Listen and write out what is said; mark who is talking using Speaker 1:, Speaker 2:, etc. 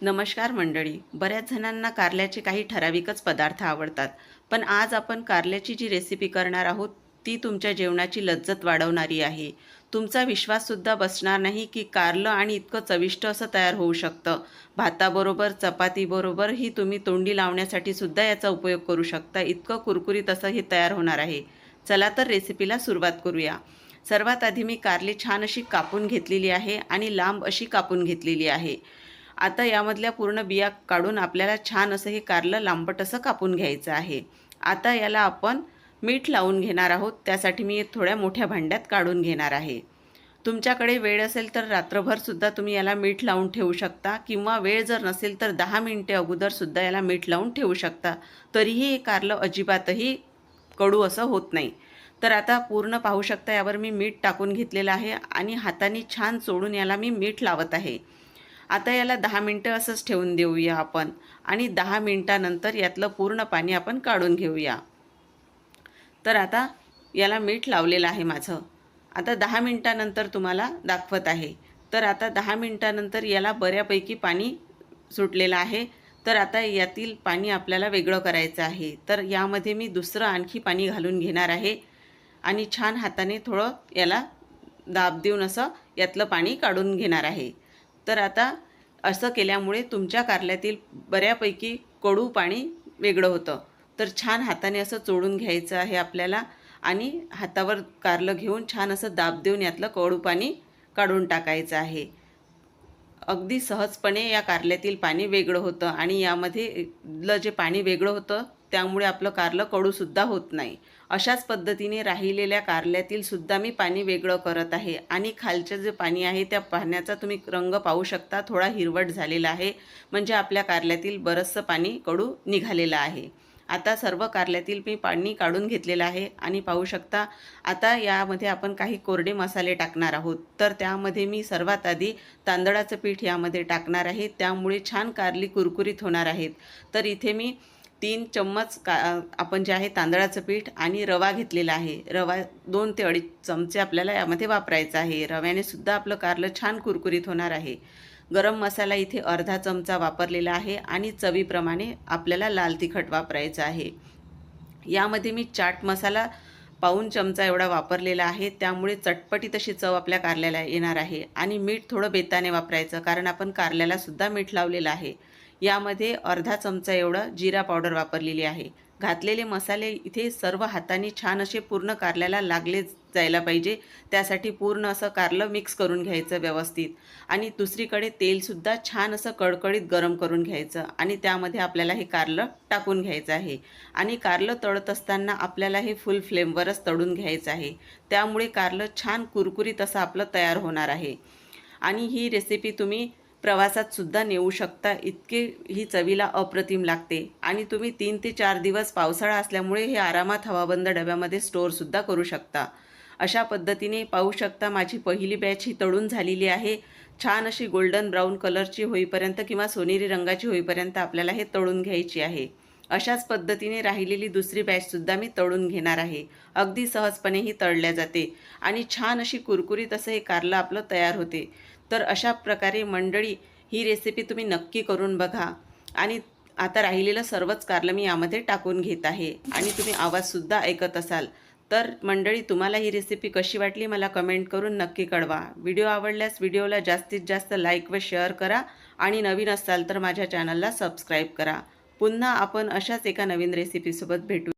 Speaker 1: नमस्कार मंडळी. बऱ्याच जणांना कारल्याचे काही ठराविकच पदार्थ आवडतात. पण आज आपण कारल्याची जी रेसिपी करणार आहोत ती तुमच्या जेवणाची लज्जत वाढवणारी आहे. तुमचा विश्वाससुद्धा बसणार नाही की कारलं आणि इतकं चविष्ट असं तयार होऊ शकतं. भाताबरोबर चपातीबरोबर ही तुम्ही तोंडी लावण्यासाठी सुद्धा याचा उपयोग करू शकता. इतकं कुरकुरीत असं हे तयार होणार आहे. चला तर रेसिपीला सुरुवात करूया. सर्वात आधी मी कारली छान अशी कापून घेतलेली आहे आणि लांब अशी कापून घेतलेली आहे. आता यामधल्या पूर्ण बिया काढून आपल्याला छान असं हे कारलं लांबट असं कापून घ्यायचं आहे. आता याला आपण मीठ लावून घेणार आहोत. त्यासाठी मी थोड्या मोठ्या भांड्यात काढून घेणार आहे. तुमच्याकडे वेळ असेल तर रात्रभरसुद्धा तुम्ही याला मीठ लावून ठेवू शकता किंवा वेळ जर नसेल तर दहा मिनटे अगोदरसुद्धा याला मीठ लावून ठेवू शकता. तरीही हे कारलं अजिबातही कडू असं होत नाही. तर आता पूर्ण पाहू शकता यावर मी मीठ टाकून घेतलेलं आहे आणि हाताने छान चोडून याला मी मीठ लावत आहे. आता याला दहा मिनटं असंच ठेवून देऊया आपण. आणि दहा मिनटानंतर यातलं पूर्ण पाणी आपण काढून घेऊया. तर आता याला मीठ लावलेलं आहे माझं. आता दहा मिनटानंतर तुम्हाला दाखवत आहे. तर आता दहा मिनटानंतर याला बऱ्यापैकी पाणी सुटलेलं आहे. तर आता यातील पाणी आपल्याला वेगळं करायचं आहे. तर यामध्ये मी दुसरं आणखी पाणी घालून घेणार आहे. आणि छान हाताने थोडं याला दाब देऊन असं यातलं पाणी काढून घेणार आहे. तर आता असं केल्यामुळे तुमच्या कारल्यातील बऱ्यापैकी कडू पाणी वेगळं होतं. तर छान हाताने असं चोडून घ्यायचं आहे आपल्याला आणि हातावर कारलं घेऊन छान असं दाब देऊन यातलं कडू पाणी काढून टाकायचं आहे. अगदी सहजपणे या कारल्यातील पाणी वेगळं होतं आणि यामध्ये ल जे पाणी वेगळं होतं त्यामुळे आपलं कारलं कडूसुद्धा होत नाही. अशाच पद्धतीने राहिलेल्या कारल्यातील सुद्धा मी पाणी वेगळं करत आहे. आणि खालचं जे पाणी आहे त्या पाण्याचा तुम्ही रंग पाहू शकता. थोडा हिरवट झालेला आहे. म्हणजे आपल्या कारल्यातील बरंचसं पाणी कडू निघालेलं आहे. आता सर्व कारल्यातील मी पाणी काढून घेतलेलं आहे. आणि पाहू शकता आता यामध्ये आपण काही कोरडे मसाले टाकणार आहोत. तर त्यामध्ये मी सर्वात आधी तांदळाचं पीठ यामध्ये टाकणार आहे. त्यामुळे छान कारली कुरकुरीत होणार आहेत. तर इथे मी तीन चम्मच का आपण जे आहे तांदळाचं पीठ आणि रवा घेतलेला आहे. रवा दोन ते अडीच चमचे आपल्याला यामध्ये वापरायचा आहे. रव्याने सुद्धा आपलं कारलं छान कुरकुरीत होणार आहे. गरम मसाला इथे अर्धा चमचा वापरलेला आहे आणि चवीप्रमाणे आपल्याला लाल तिखट वापरायचं आहे. यामध्ये मी चाट मसाला पाऊन चमचा एवढा वापरलेला आहे. त्यामुळे चटपटी तशी चव आपल्या कारल्याला येणार आहे. आणि मीठ थोडं बेताने वापरायचं कारण आपण कारल्यालासुद्धा मीठ लावलेलं आहे. यामध्ये अर्धा चमचा एवढा जिरा पावडर वापरलेली आहे. घातलेले मसाले इथे सर्व हाताने छान असे पूर्ण कारल्याला लागले जायला पाहिजे. त्यासाठी पूर्ण असं कारलं मिक्स करून घ्यायचं व्यवस्थित. आणि दुसरीकडे तेलसुद्धा छान असं कडकडीत गरम करून घ्यायचं आणि त्यामध्ये आपल्याला हे कारलं टाकून घ्यायचं आहे. आणि कारलं तळत असताना आपल्याला हे फुल फ्लेमवरच तळून घ्यायचं आहे. त्यामुळे कारलं छान कुरकुरीत असं आपलं तयार होणार आहे. आणि ही रेसिपी तुम्ही प्रवासात सुद्धा नेऊ शकता. इतके ही चवीला अप्रतिम लागते. आणि तुम्ही तीन ते चार दिवस पावसाळा असल्यामुळे हे आरामात हवाबंद डब्यामध्ये स्टोअरसुद्धा करू शकता. अशा पद्धतीने पाहू शकता माझी पहिली बॅच ही तळून झालेली आहे. छान अशी गोल्डन ब्राऊन कलरची होईपर्यंत किंवा सोनेरी रंगाची होईपर्यंत आपल्याला हे तळून घ्यायची आहे. अशाच पद्धतीने राहिलेली दुसरी बॅचसुद्धा मी तळून घेणार आहे. अगदी सहजपणे ही तळल्या जाते. आणि छान अशी कुरकुरीत असं हे कारलं आपलं तयार होते. तर अशा प्रकारे मंडळी ही रेसिपी तुम्ही नक्की करून बघा. आणि आता राहिलेलं सर्वच कारलं मी यामध्ये टाकून घेत आहे. आणि तुम्ही आवाजसुद्धा ऐकत असाल तर मंडळी तुम्हाला ही रेसिपी कशी वाटली मला कमेंट करून नक्की कळवा. व्हिडिओ आवडल्यास व्हिडिओला जास्तीत जास्त लाईक व शेअर करा आणि नवीन असाल तर माझ्या चॅनलला सबस्क्राईब करा. पुन्हा आपण अशाच एका नवीन रेसिपीसोबत भेटू.